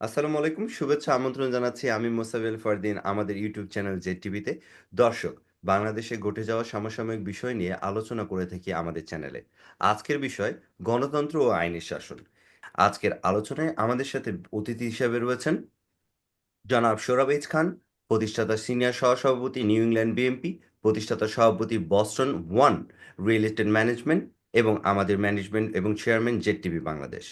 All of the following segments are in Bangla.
আসসালামু আলাইকুম। শুভেচ্ছা, আমন্ত্রণ জানাচ্ছি আমি মোসাবেল ফরদিন আমাদের ইউটিউব চ্যানেল জেড টিভিতে। দর্শক, বাংলাদেশে ঘটে যাওয়া সমসাময়িক বিষয় নিয়ে আলোচনা করে থাকি আমাদের চ্যানেলে। আজকের বিষয়, গণতন্ত্র ও আইনের শাসন। আজকের আলোচনায় আমাদের সাথে অতিথি হিসেবে রয়েছেন জনাব সোরাবেজ খান, প্রতিষ্ঠাতা সিনিয়র সহসভাপতি, নিউ ইংল্যান্ড বিএমপি, প্রতিষ্ঠাতা সভাপতি, Boston one real estate management এবং আমাদের ম্যানেজমেন্ট এবং চেয়ারম্যান জেড টিভি বাংলাদেশ।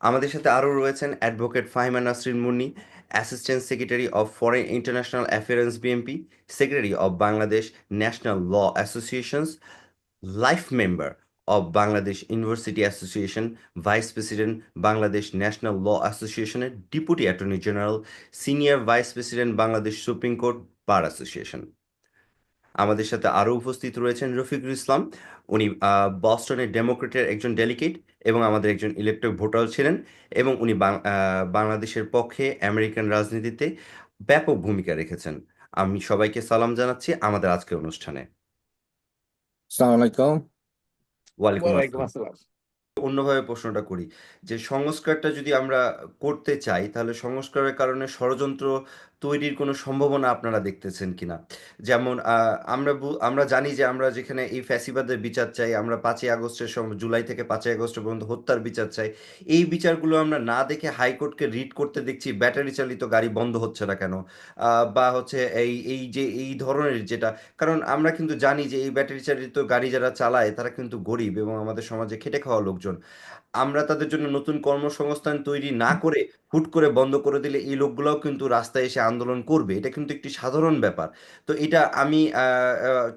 আমাদের সাথে আরও রয়েছেন advocate Fahima Nasrin Munni, assistant secretary of foreign international affairs BMP secretary of Bangladesh national law associations, life member of Bangladesh university association, vice president Bangladesh national law অ্যাসোসিয়েশনের deputy attorney general, senior vice president Bangladesh supreme court bar association. আমাদের সাথে আরও উপস্থিত রয়েছেন রফিকুল ইসলাম। উনি বস্টনের ডেমোক্রেটের একজন ডেলিগেট এবং আমাদের একজন ইলেকট্রিক ভোটার ছিলেন এবং উনি বাংলাদেশের পক্ষে আমেরিকান রাজনীতিতে ব্যাপক ভূমিকা রেখেছেন। আমি সবাইকে সালাম জানাচ্ছি আমাদের আজকের অনুষ্ঠানে। ওয়ালাইকুম আসসালাম। অন্যভাবে প্রশ্নটা করি যে সংস্কারটা যদি আমরা করতে চাই তাহলে সংস্কারের কারণে ষড়যন্ত্র তৈরির কোনো সম্ভাবনা আপনারা দেখতেছেন কিনা? যেমন আমরা আমরা জানি যে আমরা যেখানে এই ফ্যাসিবাদের বিচার চাই, আমরা পাঁচই আগস্টের সম- জুলাই থেকে পাঁচই আগস্ট পর্যন্ত হত্যার বিচার চাই। এই বিচারগুলো আমরা না দেখে হাইকোর্টকে রিড করতে দেখছি, ব্যাটারি চালিত গাড়ি বন্ধ হচ্ছে না কেন? বা হচ্ছে এই এই যে, এই ধরনের যেটা, কারণ আমরা কিন্তু জানি যে এই ব্যাটারি চালিত গাড়ি যারা চালায়, তারা কিন্তু গরিব এবং আমাদের সমাজে খেটে খাওয়া লোকজন। আমরা তাদের জন্য নতুন কর্মসংস্থান তৈরি না করে হুট করে বন্ধ করে দিলে এই লোকগুলোও কিন্তু রাস্তায় এসে আন্দোলন করবে, এটা কিন্তু একটি সাধারণ ব্যাপার। তো এটা আমি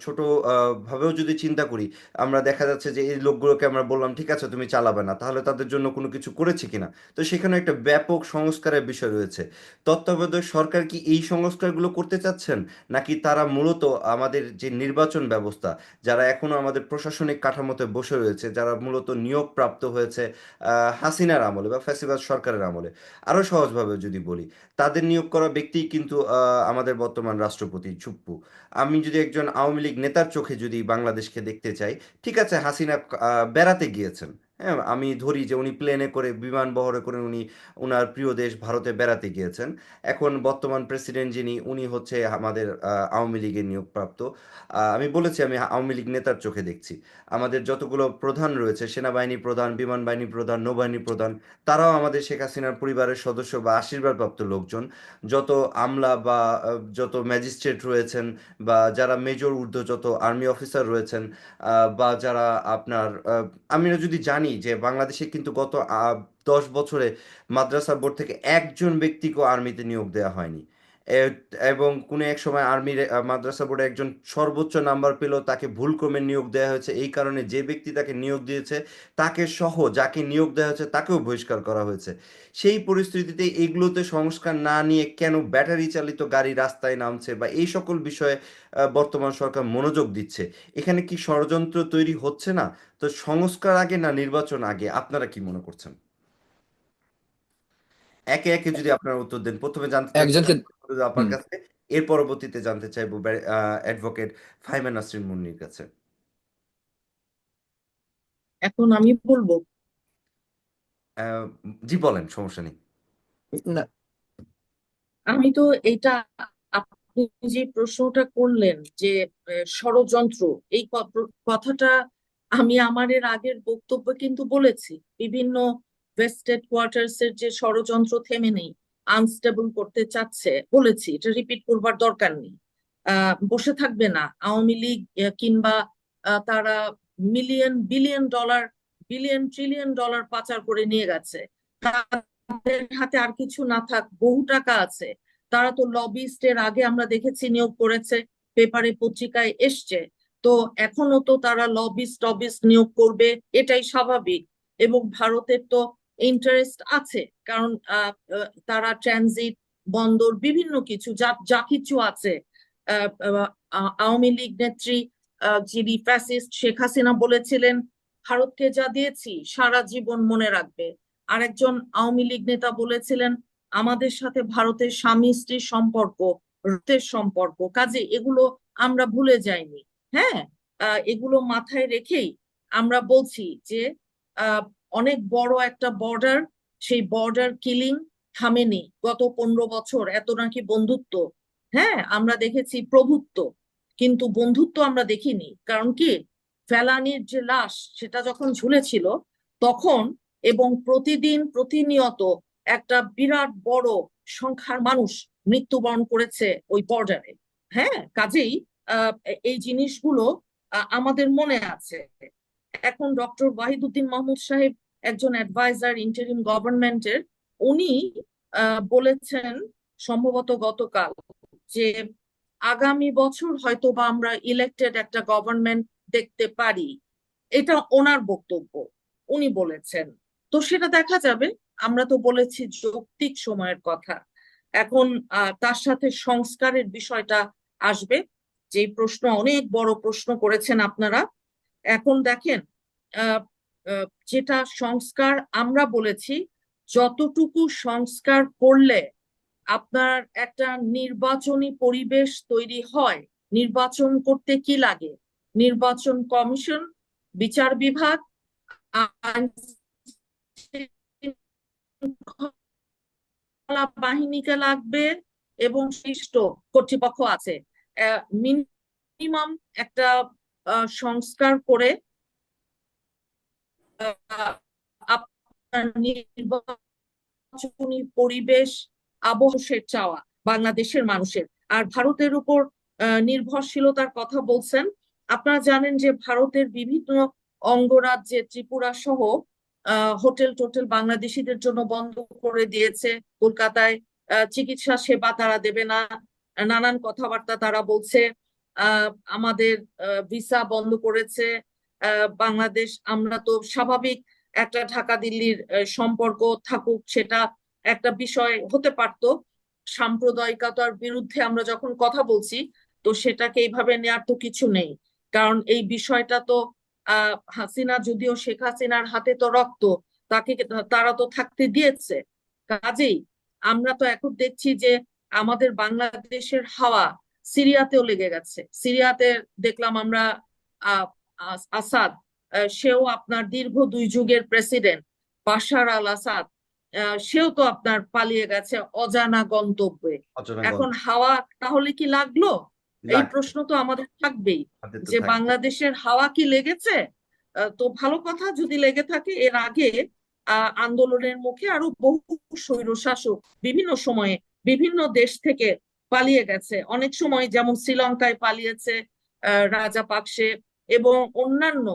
ছোট ভাবেও যদি চিন্তা করি, আমরা দেখা যাচ্ছে যে এই লোকগুলোকে আমরা বললাম, ঠিক আছে, তুমি চালাবে না, তাহলে তাদের জন্য কোনো কিছু করেছে কিনা? তো সেখানে একটা ব্যাপক সংস্কারের বিষয় রয়েছে। তত্ত্বাবধায়ক সরকার কি এই সংস্কারগুলো করতে চাচ্ছেন? নাকি তারা মূলত আমাদের যে নির্বাচন ব্যবস্থা, যারা এখনও আমাদের প্রশাসনিক কাঠামোতে বসে রয়েছে, যারা মূলত নিয়োগ প্রাপ্ত হয়েছে হাসিনার আমলে বা ফ্যাসিবাদ সরকারের আমলে? আরও সহজভাবে যদি বলি, তাদের নিয়োগ করা ব্যক্তিই কিন্তু আমাদের বর্তমান রাষ্ট্রপতি চুপ্পু। আমি যদি একজন আওয়ামী লীগ নেতার চোখে যদি বাংলাদেশকে দেখতে চাই, ঠিক আছে, হাসিনা বেড়াতে গিয়েছেন। হ্যাঁ আমি ধরি যে উনি প্লেনে করে বিমান বহরে করে উনি ওনার প্রিয় দেশ ভারতে বেড়াতে গিয়েছেন। এখন বর্তমান প্রেসিডেন্ট যিনি, উনি হচ্ছে আমাদের আওয়ামী লীগের নিয়োগপ্রাপ্ত। আমি বলেছি, আমি আওয়ামী লীগ নেতার চোখে দেখছি। আমাদের যতগুলো প্রধান রয়েছে, সেনাবাহিনী প্রধান বিমান বাহিনী প্রধান, নৌবাহিনী প্রধান, তারাও আমাদের শেখ হাসিনার পরিবারের সদস্য বা আশীর্বাদপ্রাপ্ত লোকজন। যত আমলা বা যত ম্যাজিস্ট্রেট রয়েছেন বা যারা মেজর ঊর্ধ্ব যত আর্মি অফিসার রয়েছেন বা যারা আপনার আমরা যদি জানি যে বাংলাদেশে কিন্তু গত দশ বছরে মাদ্রাসা বোর্ড থেকে একজন ব্যক্তিকেও আর্মিতে নিয়োগ দেওয়া হয়নি। এবং কোনো এক সময় আর্মির আহ, মাদ্রাসা বোর্ডে একজন সর্বোচ্চ নাম্বার পেল তাকে ভুলক্রমে নিয়োগ দেওয়া হয়েছে। এই কারণে যে ব্যক্তি তাকে নিয়োগ দিয়েছে তাকে সহ যাকে নিয়োগ দেওয়া হয়েছে তাকেও বহিষ্কার করা হয়েছে। সেই পরিস্থিতিতে এগুলোতে সংস্কার না নিয়ে কেন ব্যাটারি চালিত গাড়ি রাস্তায় নামছে বা এই সকল বিষয়ে বর্তমান সরকার মনোযোগ দিচ্ছে? এখানে কি ষড়যন্ত্র তৈরি হচ্ছে না? তো সংস্কার আগে না নির্বাচন আগে? আপনারা কি মনে করছেন? একে একে যদি আপনারা উত্তর দেন প্রথমে জানতে একজনকে ফিরোজা কাছে এর পরবর্তীতে জানতে চাইব অ্যাডভোকেট ফাইমা নাসরিন মুন্নির কাছে। এখন আমি বলব। আহ, জি বলেন সমস্যা নেই। না। আমি তো এটা আপনি যে প্রশ্নটা করলেন যে ষড়যন্ত্র এই কথাটা আমি আমার এর আগের বক্তব্য কিন্তু বলেছি। বিভিন্ন ভেস্টেড কোয়ার্টার্স এর যে ষড়যন্ত্র থেমে নেই আনস্টেবল করতে চাচ্ছে, বলেছি, এটা রিপিট করবার দরকার নেই। বসে থাকবে না। আওয়ামী লীগ কিংবা তারা million billion dollar billion trillion dollar পাচার করে নিয়ে গেছে। তাদের হাতে আর কিছু না থাক, বহু টাকা আছে। তারা তো লবিস্টের আগে আমরা দেখেছি নিয়োগ করেছে, পেপারে পত্রিকায় এসছে। তো এখনও তো তারা লবিস্ট টবিস্ট নিয়োগ করবে, এটাই স্বাভাবিক। এবং ভারতের তো ইন্টারেস্ট আছে। কারণ তারা ট্রানজিট বন্দর, বিভিন্ন কিছু, যা যা কিছু আছে। আওয়ামী লীগ নেত্রী যিনি ফ্যাসিস্ট শেখ হাসিনা বলেছিলেন, ভারতকে যা দিয়েছি, সারা জীবন মনে রাখবে। আরেকজন আওয়ামী লীগ নেতা বলেছিলেন, আমাদের সাথে ভারতের স্বামী স্ত্রীর সম্পর্ক, রক্তের সম্পর্ক। কাজে এগুলো আমরা ভুলে যাইনি। হ্যাঁ? এগুলো মাথায় রেখেই আমরা বলছি যে অনেক বড় একটা বর্ডার সেই বর্ডার কিলিং থামেনি গত পনেরো বছর, এত নাকি বন্ধুত্ব। হ্যাঁ আমরা দেখেছি প্রভুত্ব, কিন্তু বন্ধুত্ব আমরা দেখিনি। কারণ কি? ফেলানির যে লাশ, সেটা যখন ঝুলেছিল, তখন এবং প্রতিদিন প্রতিনিয়ত একটা বিরাট বড় সংখ্যার মানুষ মৃত্যুবরণ করেছে ওই বর্ডারে হ্যাঁ কাজেই এই জিনিসগুলো আমাদের মনে আছে। এখন ডক্টর ওয়াহিদুদ্দিন মাহমুদ সাহেব একজন অ্যাডভাইজার ইন্টারিম গভর্নমেন্টের উনি বলেছেন সম্ভবত গতকাল যে আগামী বছর হয়তো বা আমরা ইলেক্টেড একটা গভর্নমেন্ট দেখতে পারি। এটা ওনার বক্তব্য, উনি বলেছেন। তো সেটা দেখা যাবে, আমরা তো বলেছি যৌক্তিক সময়ের কথা। এখন তার সাথে সংস্কারের বিষয়টা আসবে। যে প্রশ্ন, অনেক বড় প্রশ্ন করেছেন আপনারা। এখন দেখেন যেটা সংস্কার আমরা বলেছি, যতটুকু সংস্কার করলে আপনার একটা নির্বাচনী পরিবেশ তৈরি হয়, নির্বাচন করতে কি লাগে? নির্বাচন কমিশন, বিচার বিভাগ বাহিনীকে লাগবে এবং শিষ্ট কর্তৃপক্ষ আছে। মিনিমাম একটা সংস্কার করে আপনার নির্বাচনী পরিবেশ আবহাওয়া চাওয়া বাংলাদেশের মানুষের। আর ভারতের উপর নির্ভরশীলতার কথা বলছেন। আপনারা জানেন যে ভারতের বিভিন্ন অঙ্গরাজ্যে ত্রিপুরা সহ হোটেল টোটেল বাংলাদেশিদের জন্য বন্ধ করে দিয়েছে। কলকাতায় চিকিৎসা সেবা তারা দেবে না। নানান কথাবার্তা তারা বলছে। আমাদের ভিসা বন্ধ করেছে। বাংলাদেশ, আমরা তো স্বাভাবিক একটা ঢাকা দিল্লির সম্পর্ক থাকুক, সেটা একটা বিষয় হতে পারতো। সাম্প্রদায়িকতার বিরুদ্ধে আমরা যখন কথা বলছি, তো সেটাকে এইভাবে নেওয়ার তো কিছু নেই। কারণ এই বিষয়টা তো হাসিনা, যদিও শেখ হাসিনার হাতে তো রক্ত, তাকে, তারা তো থাকতে দিয়েছে। কাজেই আমরা তো এখন দেখছি যে আমাদের বাংলাদেশের হাওয়া সিরিয়াতেও লেগে গেছে। সিরিয়াতে দেখলাম আমরা আসাদ সেও আপনার দীর্ঘ দুই যুগের প্রেসিডেন্ট বাশার আল আসাদ সেও তো আপনার পালিয়ে গেছে অজানা গন্তব্যে। এখন হাওয়া তাহলে কি লাগল? এই প্রশ্ন তো আমাদের থাকবেই। যে বাংলাদেশের হাওয়া কি লেগেছে? তো ভালো কথা যদি লেগে থাকে এর আগে আহ, আন্দোলনের মুখে আরও বহু স্বৈরশাসক বিভিন্ন সময়ে বিভিন্ন দেশ থেকে পালিয়ে গেছে। অনেক সময় যেমন শ্রীলঙ্কায় পালিয়েছে আহ, রাজাপাকসে এবং অন্যান্য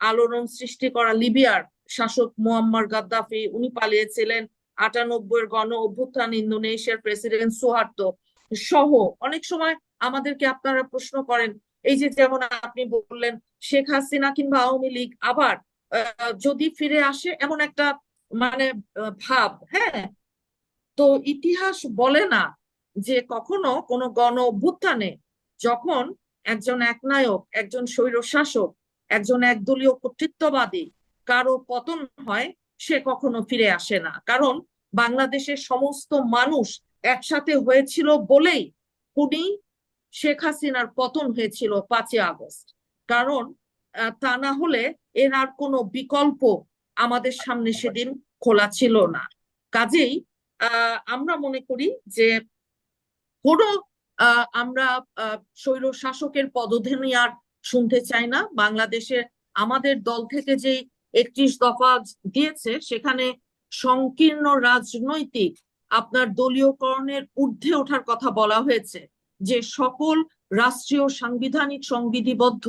আলোড়ন সৃষ্টি করা লিবিয়ার শাসক মুয়াম্মার গাদ্দাফি উনি পালিয়েছিলেন আটানব্বইয়ের গণ অভ্যুত্থান ইন্দোনেশিয়ার প্রেসিডেন্ট সুহার্তো সহ। অনেক সময় আমাদেরকে আপনারা প্রশ্ন করেন এই যে যেমন আপনি বললেন শেখ হাসিনা কিংবা আওয়ামী লীগ আবার যদি ফিরে আসে এমন একটা মানে ভাব হ্যাঁ? তো ইতিহাস বলে না যে কখনো কোনো গণ অভ্যুত্থানে যখন একজন একনায়ক, একজন স্বৈরশাসক, একজন একদলীয় কর্তৃত্ববাদী কারও পতন হয়, সে কখনো ফিরে আসে না। কারণ বাংলাদেশের সমস্ত মানুষ একসাথে হয়েছিল বলেই উনি শেখ হাসিনার পতন হয়েছিল পাঁচই আগস্ট। কারণ তা না হলে এর আর কোনো বিকল্প আমাদের সামনে সেদিন খোলা ছিল না। কাজেই আমরা মনে করি যে কোনো আমরা স্বৈর শাসকের পদধ্বনি আর শুনতে চাই না। বাংলাদেশে আমাদের দল থেকে যে একত্রিশ দফা দিয়েছে, সেখানে সংকীর্ণ রাজনৈতিক আপনার দলীয়করণের ঊর্ধ্বে ওঠার কথা বলা হয়েছে যে সকল রাষ্ট্রীয় সাংবিধানিক সংবিধিবদ্ধ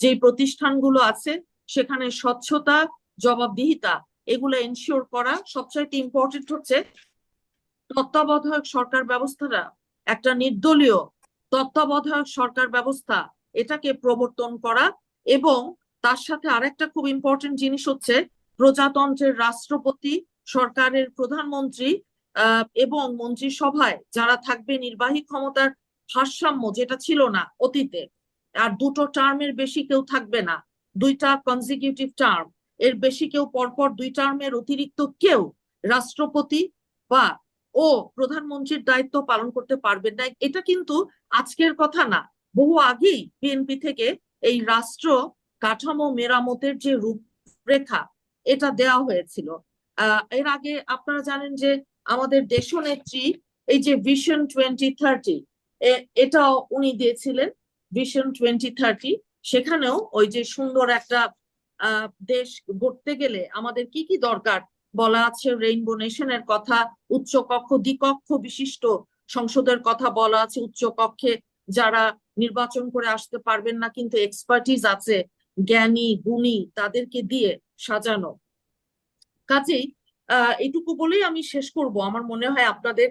যে প্রতিষ্ঠানগুলো আছে, সেখানে স্বচ্ছতা, জবাবদিহিতা, এগুলো এনশিওর করা সবচাইতে ইম্পর্টেন্ট হচ্ছে তত্ত্বাবধায়ক সরকার ব্যবস্থাটা একটা নির্দলীয় তত্ত্বাবধায়ক সরকার ব্যবস্থা এটাকে প্রবর্তন করা এবং তার সাথে আরেকটা খুব ইম্পর্টেন্ট জিনিস হচ্ছে প্রজাতন্ত্রের রাষ্ট্রপতি, সরকারের প্রধানমন্ত্রী এবং মন্ত্রিসভায় যারা থাকবে নির্বাহী ক্ষমতার ভারসাম্য যেটা ছিল না অতীতে, আর দুটো টার্মের বেশি কেউ থাকবে না, দুইটা কনজিকিউটিভ টার্ম এর বেশি কেউ পরপর দুই টার্মের অতিরিক্ত কেউ রাষ্ট্রপতি বা ও প্রধানমন্ত্রীর দায়িত্ব পালন করতে পারবেন না, এটা কিন্তু আজকের কথা না। বহু আগেই বিএনপি থেকে এই রাষ্ট্র কাঠামো মেরামতের যে রূপরেখা, এটা দেওয়া হয়েছিল। এর আগে আপনারা জানেন যে আমাদের দেশনেত্রী, এই যে ভিশন টোয়েন্টি থার্টি এটাও উনি দিয়েছিলেন ভিশন টোয়েন্টি থার্টি সেখানেও ওই যে সুন্দর একটা দেশ গড়তে গেলে আমাদের কি কি দরকার বলা আছে রেইনবো নেশনের কথা, উচ্চ কক্ষ, দ্বিকক্ষ বিশিষ্ট সংসদের কথা বলা আছে, উচ্চ কক্ষে যারা নির্বাচন করে আসতে পারবেন না, কিন্তু এক্সপার্টিস আছে, জ্ঞানী, গুণী, তাদেরকে দিয়ে সাজানো। কাজেই, আহ, এটুকু বলেই আমি শেষ করব। আমার মনে হয় আপনাদের